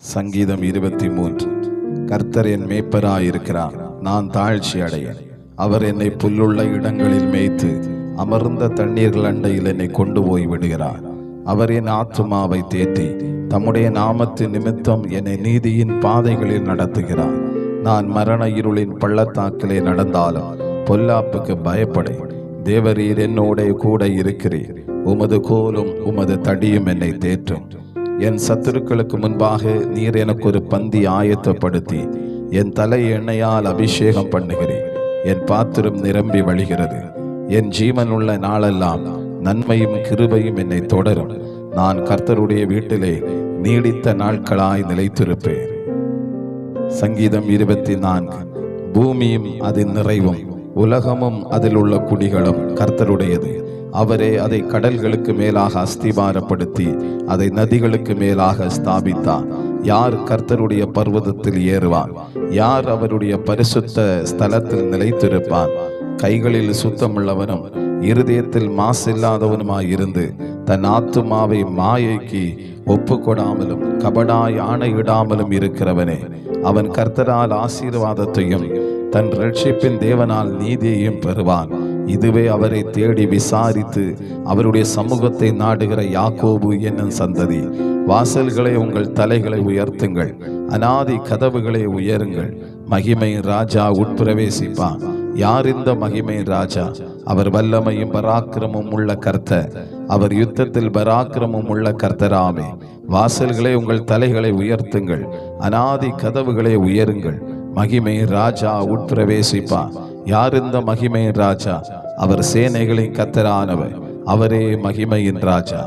சங்கீதம் இருபத்தி மூன்று கர்த்தர் என் மேய்ப்பராயிருக்கிறார் நான் தாழ்ச்சி அடையேன் அவர் என்னை புல்லுள்ள இடங்களில் மேய்த்து அமர்ந்த தண்ணீர்கள் அண்டையில் என்னை கொண்டு போய் விடுகிறார். அவர் என் ஆத்துமாவை தேற்றி தம்முடைய நாமத்து நிமித்தம் என்னை நீதியின் பாதைகளில் நடத்துகிறார். நான் மரண இருளின் பள்ளத்தாக்கிலே நடந்தாலும் பொல்லாப்புக்கு பயப்படை. தேவரீர் என்னோட கூட இருக்கிறீர். உமது கோலும் உமது தடியும் என்னை தேற்றும். என் சத்துருக்களுக்கு முன்பாக நீர் எனக்கு ஒரு பந்தி ஆயத்தப்படுத்தி என் தலை எண்ணெயால் அபிஷேகம் பண்ணுகிறேன். என் பாத்திரம் நிரம்பி வழிகிறது. என் ஜீவன் உள்ள நாளெல்லாம் நன்மையும் கிருபையும் என்னை தொடரும். நான் கர்த்தருடைய வீட்டிலே நீடித்த நாட்களாய் நிலைத்திருப்பேன். சங்கீதம் இருபத்தி நான்கு பூமியும் அதன் நிறைவும் உலகமும் அதில் உள்ள குடிகளும் கர்த்தருடையது. அவரே அதை கடல்களுக்கு மேலாக அஸ்திபாரப்படுத்தி அதை நதிகளுக்கு மேலாக ஸ்தாபித்தார் யார் கர்த்தருடைய பர்வதத்தில் ஏறுவான்? யார் அவருடைய பரிசுத்த ஸ்தலத்தில் நிலைத்திருப்பான்? கைகளில் சுத்தமுள்ளவனும் இருதயத்தில் மாசில்லாதவனுமாய் இருந்து தன் ஆத்துமாவை மாயைக்கு ஒப்புக்கொடாமலும் கபடாய் ஆணையிடாமலும் இருக்கிறவனே. அவன் கர்த்தரால் ஆசீர்வாதத்தையும் தன் ரட்சிப்பின் தேவனால் நீதியையும் பெறுவான். இதுவே அவரை தேடி விசாரித்து அவருடைய சமூகத்தை நாடுகிற யாக்கோபு என்னும் சந்ததி. வாசல்களை உங்கள் தலைகளை உயர்த்துங்கள். அனாதி கதவுகளை உயருங்கள். மகிமையின் ராஜா உட்பிரவேசிப்பான். யார் இந்த மகிமையின் ராஜா? அவர் வல்லமையும் பராக்கிரமும் உள்ள கர்த்தர். அவர் யுத்தத்தில் பராக்கிரமும் உள்ள கர்த்தராமே. வாசல்களை உங்கள் தலைகளை உயர்த்துங்கள். அனாதி கதவுகளை உயருங்கள். மகிமை ராஜா உட்பிரவேசிப்பான். யார் இந்த மகிமையின் ராஜா? அவர் சேனைகளின் கத்தரானவர் அவரே மகிமையின் ராஜா.